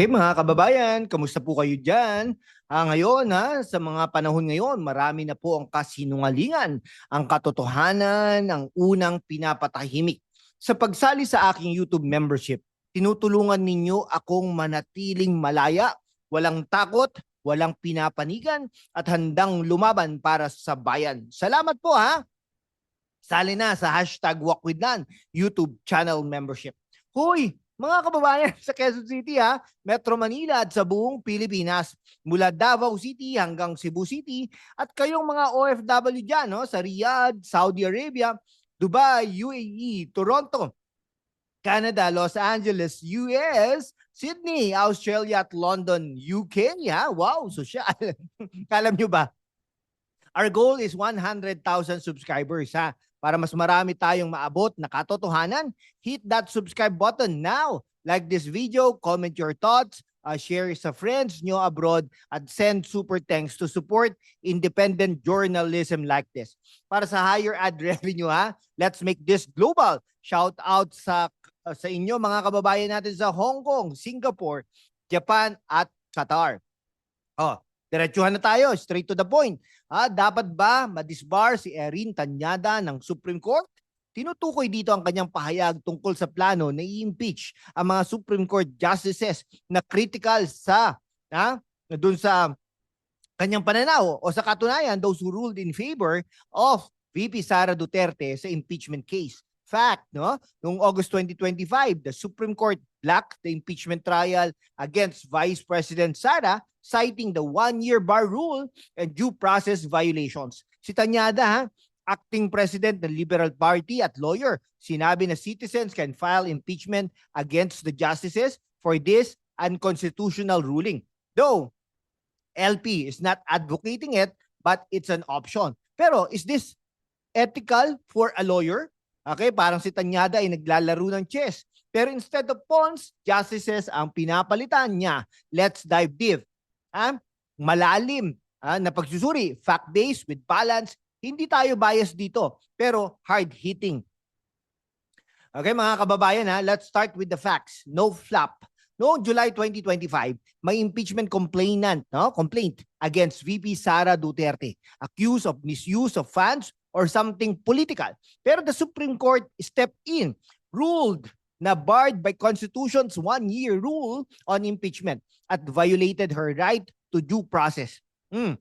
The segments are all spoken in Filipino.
Hey mga kababayan, kamusta po kayo dyan? Ah, ngayon ha, sa mga panahon ngayon, marami na po ang kasinungalingan, ang katotohanan, ang unang pinapatahimik. Sa pagsali sa aking YouTube membership, tinutulungan ninyo akong manatiling malaya, walang takot, walang pinapanigan, at handang lumaban para sa bayan. Salamat po ha! Sali na sa hashtag WalkWithNan YouTube channel membership. Hoy, mga kababayan sa Quezon City ha, Metro Manila at sa buong Pilipinas, mula Davao City hanggang Cebu City at kayong mga OFW dyan no, sa Riyadh, Saudi Arabia, Dubai, UAE, Toronto, Canada, Los Angeles, US, Sydney, Australia at London, UK. Ha? Wow, social. Alam nyo ba? Our goal is 100,000 subscribers ha. Para mas marami tayong maabot na katotohanan, hit that subscribe button now. Like this video, comment your thoughts, uh, share sa friends nyo abroad, at send super thanks to support independent journalism like this. Para sa higher ad revenue ha, let's make this global. Shout out sa uh, sa inyo mga kababayan natin sa Hong Kong, Singapore, Japan at Qatar. Oh, diretsuhan na tayo, straight to the point. Ah, dapat ba madisbar si Erin Tanyada ng Supreme Court? Tinutukoy dito ang kanyang pahayag tungkol sa plano na i-impeach ang mga Supreme Court justices na critical sa ha, dun sa kanyang pananaw o sa katunayan those who ruled in favor of VP Sara Duterte sa impeachment case. Fact, no? Noong August 2025, the Supreme Court blocked the impeachment trial against Vice President Sara citing the one-year bar rule and due process violations. Si Tanyada, ha, acting president ng Liberal Party at lawyer, sinabi na citizens can file impeachment against the justices for this unconstitutional ruling. Though LP is not advocating it, but it's an option. Pero is this ethical for a lawyer? Okay, parang si Tanyada ay naglalaro ng chess. Pero instead of pawns, justices ang pinapalitan niya. Let's dive deep. Ha? Malalim ha? na pagsusuri, fact-based with balance. Hindi tayo bias dito, pero hard-hitting. Okay, mga kababayan, ha? let's start with the facts. No flap. Noong July 2025, may impeachment complainant, no? complaint against VP Sara Duterte, accused of misuse of funds or something political. Pero the Supreme Court stepped in, ruled na barred by Constitution's one-year rule on impeachment at violated her right to due process. Hmm.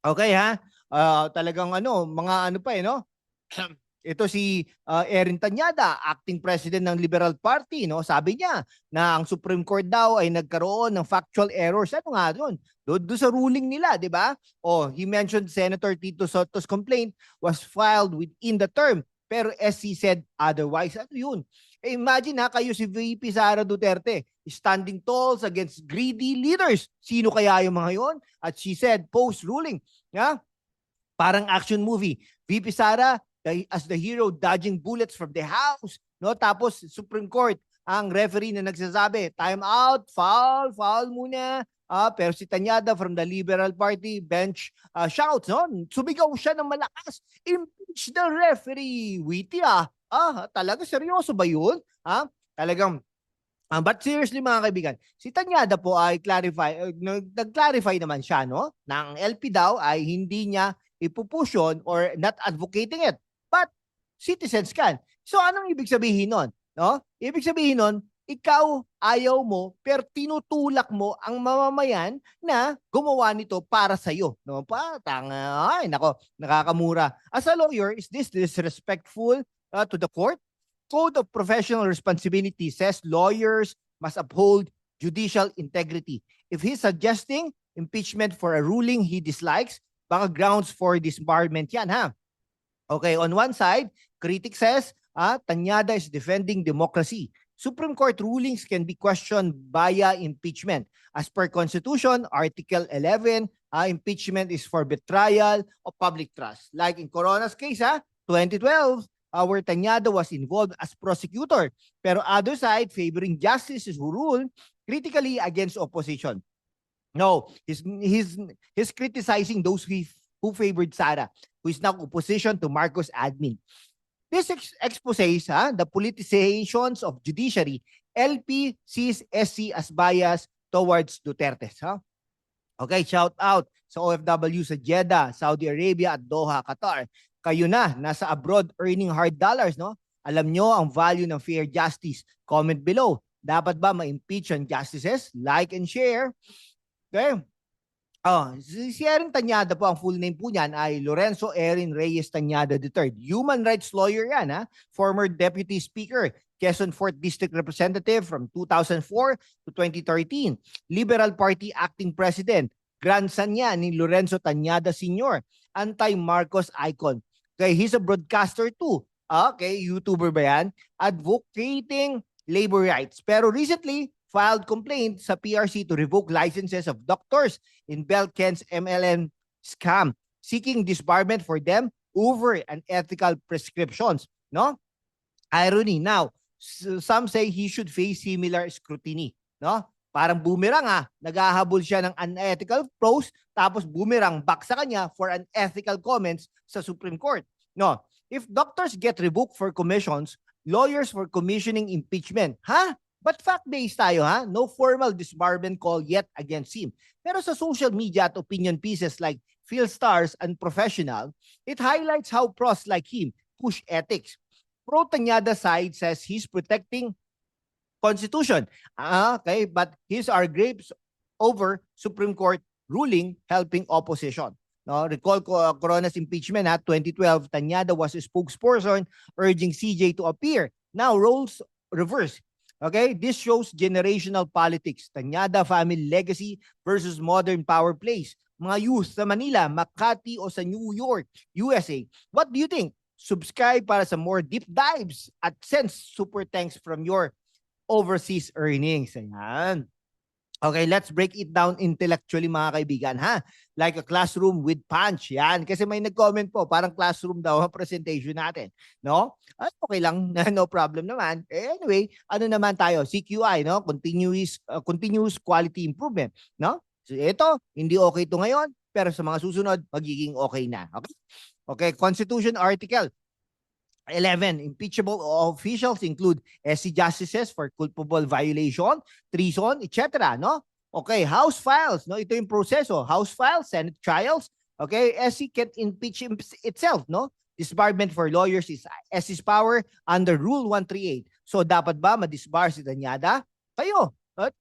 Okay ha? Ah, talagang ano, mga ano pa eh, no? Ito si uh, Erin Tanyada, acting president ng Liberal Party, no? Sabi niya na ang Supreme Court daw ay nagkaroon ng factual errors. Ano nga doon? Doon doon sa ruling nila, 'di ba? Oh, he mentioned Senator Tito Soto's complaint was filed within the term, pero SC said otherwise. Ano 'yun? Eh, imagine ha, kayo si VP Sara Duterte, standing tall against greedy leaders. Sino kaya yung mga yon? At she said, post-ruling, yeah? parang action movie. VP Sara the- as the hero dodging bullets from the house. No? Tapos Supreme Court, ang referee na nagsasabi, time out, foul, foul muna. Ah, pero si Tanyada from the Liberal Party bench ah, shouts, no? Sumigaw siya ng malakas. Impeach the referee. Witty ah. Ah, talaga seryoso ba 'yun? Ha? Talagang Ah, but seriously mga kaibigan, si Tanyada po ay clarify, nag- nag-clarify naman siya no, ang LP daw ay hindi niya ipupushon or not advocating it. But citizens can. So anong ibig sabihin nun? No? Ibig sabihin nun, ikaw ayaw mo pero tinutulak mo ang mamamayan na gumawa nito para sa iyo. No? Pa, tanga. Ay, nako, nakakamura. As a lawyer, is this disrespectful uh, to the court? Code of Professional Responsibility says lawyers must uphold judicial integrity. If he's suggesting impeachment for a ruling he dislikes, baka grounds for disbarment yan, ha? Okay, on one side, critic says, ah, Tanyada is defending democracy. Supreme Court rulings can be questioned via impeachment. As per Constitution, Article 11, ah, impeachment is for betrayal of public trust. Like in Corona's case, ha, 2012, our Tanyada was involved as prosecutor. Pero other side favoring justices who rule critically against opposition. No, he's he's he's criticizing those who who favored Sara, who is now opposition to Marcos admin. This ex- exposes ha, the politicizations of judiciary LP sees SC as bias towards Duterte. Ha? Okay, shout out sa OFW sa Jeddah, Saudi Arabia at Doha, Qatar. Kayo na, nasa abroad earning hard dollars, no? Alam nyo ang value ng fair justice. Comment below. Dapat ba ma-impeach ang justices? Like and share. Okay? Oh, si, si Erin Tanyada po, ang full name po niyan ay Lorenzo Erin Reyes Tanyada III. Human rights lawyer yan, ha? Former Deputy Speaker, Quezon 4th District Representative from 2004 to 2013. Liberal Party Acting President. Grandson niya ni Lorenzo Tanyada Sr. Anti-Marcos icon. Okay, he's a broadcaster too. Ah, Okay, YouTuber ba yan? Advocating labor rights. Pero recently, filed complaint sa PRC to revoke licenses of doctors in Belken's MLM scam, seeking disbarment for them over unethical prescriptions. No? Irony. Now, some say he should face similar scrutiny. No? Parang boomerang ah. Naghahabol siya ng unethical post tapos boomerang back sa kanya for unethical comments sa Supreme Court. No. If doctors get revoked for commissions, lawyers for commissioning impeachment. Ha? But fact-based tayo ha? No formal disbarment call yet against him. Pero sa social media at opinion pieces like Phil Stars and Professional, it highlights how pros like him push ethics. Pro Tanyada side says he's protecting Constitution. Ah, okay, but his are grapes over Supreme Court ruling helping opposition. No, recall uh, Corona's impeachment at 2012, Tanyada was a spokesperson urging CJ to appear. Now roles reverse. Okay, this shows generational politics. Tanyada family legacy versus modern power plays. Mga youth sa Manila, Makati o sa New York, USA. What do you think? Subscribe para sa more deep dives at send super thanks from your overseas earnings. Ayan. Okay, let's break it down intellectually mga kaibigan ha. Like a classroom with punch. Yan. Kasi may nag-comment po, parang classroom daw ang presentation natin. No? At okay lang, no problem naman. Eh, Anyway, ano naman tayo? CQI, no? Continuous uh, continuous quality improvement, no? So ito, hindi okay ito ngayon, pero sa mga susunod magiging okay na. Okay? Okay, Constitution Article 11, impeachable officials include SC justices for culpable violation, treason, etc. No? Okay, House files, no? Ito yung proseso. House files, Senate trials. Okay, SC can impeach im- itself, no? Disbarment for lawyers is SC's power under Rule 138. So dapat ba ma-disbar si Tanyada? Kayo. At,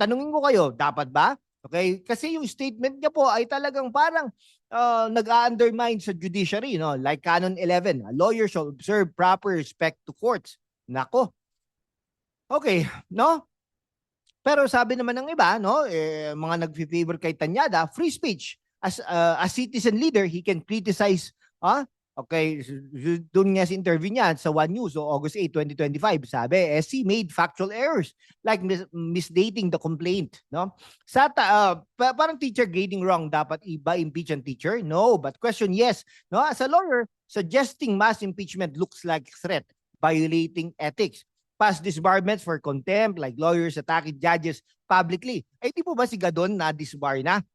tanungin ko kayo, dapat ba? Okay? Kasi yung statement niya po ay talagang parang uh, nag-undermine sa judiciary, no? Like Canon 11, a lawyer shall observe proper respect to courts. Nako. Okay, no? Pero sabi naman ng iba, no, eh, mga nag-favor kay Tanyada, free speech. As uh, a citizen leader, he can criticize, ah, Okay, doon nga sa interview niya sa One News, so August 8, 2025, sabi, SC made factual errors like mis- misdating the complaint, no? Sa ta- uh, pa- parang teacher grading wrong, dapat iba impeach ang teacher? No, but question yes, no? As a lawyer, suggesting mass impeachment looks like threat, violating ethics. Past disbarments for contempt, like lawyers attacking judges publicly. Ay, di po ba si Gadon na disbar na?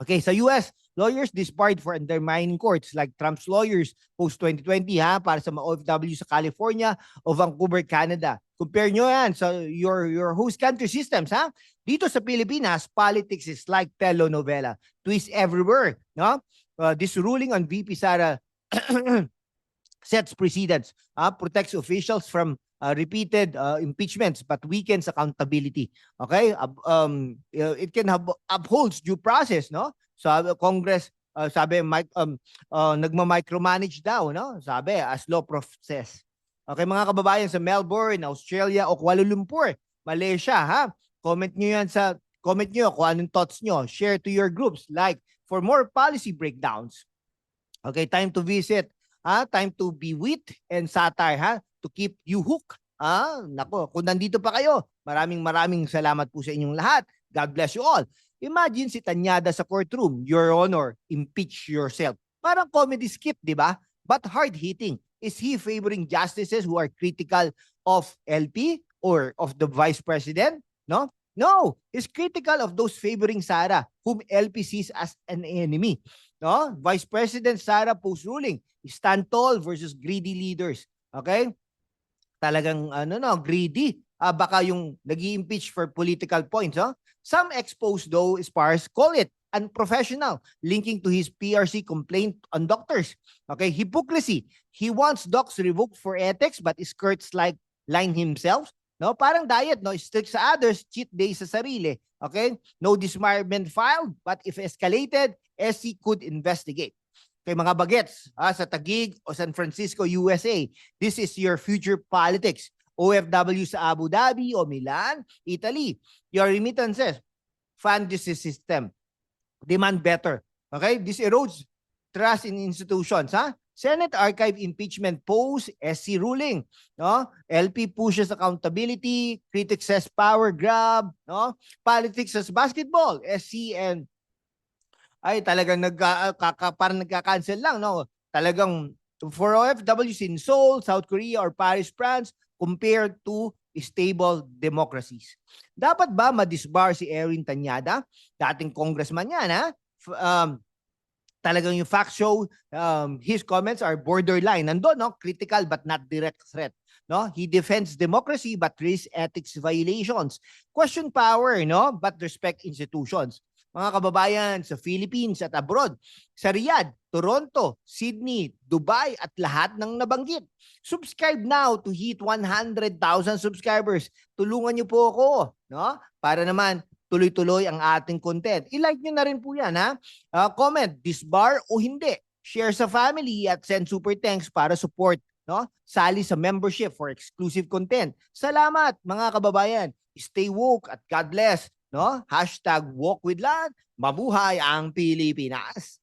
Okay, sa US, lawyers disbarred for undermining courts like Trump's lawyers post-2020 ha, para sa mga OFW sa California o Vancouver, Canada. Compare nyo yan sa your, your host country systems ha. Dito sa Pilipinas, politics is like telenovela. Twist everywhere. No? Uh, this ruling on VP Sara sets precedents, uh, protects officials from uh, repeated uh, impeachments but weakens accountability. Okay? Um, uh, it can have upholds due process, no? Sabi Congress uh, sabi mic um uh, nagma-micromanage daw, no? Sabi as law process. Okay, mga kababayan sa Melbourne, Australia o Kuala Lumpur, Malaysia, ha? Comment niyo yan sa comment niyo kung anong thoughts niyo. Share to your groups like for more policy breakdowns. Okay, time to visit. Ha? Time to be wit and satire, ha? To keep you hooked. Ah, nako, kung nandito pa kayo, maraming maraming salamat po sa inyong lahat. God bless you all. Imagine si Tanyada sa courtroom, Your Honor, impeach yourself. Parang comedy skit, di ba? But hard-hitting. Is he favoring justices who are critical of LP or of the Vice President? No? No, he's critical of those favoring Sara, whom LP sees as an enemy. No? Vice President Sara post-ruling, stand tall versus greedy leaders. Okay? Talagang ano no, greedy ah, baka yung nag impeach for political points. Oh? Some exposed though, Spars call it unprofessional, linking to his PRC complaint on doctors. Okay, hypocrisy. He wants docs revoked for ethics but skirts like line himself. No, parang diet, no, strict sa others, cheat day sa sarili. Okay? No disbarment filed, but if escalated, SC could investigate. Okay, mga bagets ah, sa Taguig o San Francisco, USA. This is your future politics. OFW sa Abu Dhabi o Milan, Italy. Your remittances fund this system. Demand better. Okay? This erodes trust in institutions. Ha? Senate Archive impeachment pose SC ruling. No? LP pushes accountability. Critics says power grab. No? Politics as basketball. SC and ay talagang nagka, kaka, parang nagka-cancel lang. No? Talagang for OFWs in Seoul, South Korea, or Paris, France, compared to stable democracies. Dapat ba madisbar si Erin Tanyada? Dating congressman yan, ha? Um, talagang yung fact show, um, his comments are borderline. Nandun, no? Critical but not direct threat. No? He defends democracy but risks ethics violations. Question power, no? But respect institutions. Mga kababayan sa Philippines at abroad, sa Riyadh, Toronto, Sydney, Dubai at lahat ng nabanggit. Subscribe now to hit 100,000 subscribers. Tulungan niyo po ako, no? Para naman tuloy-tuloy ang ating content. I-like niyo na rin po 'yan, ha? Ah, comment disbar o hindi. Share sa family at send super thanks para support, no? Sali sa membership for exclusive content. Salamat mga kababayan. Stay woke at God bless, no? Hashtag walk with love. Mabuhay ang Pilipinas.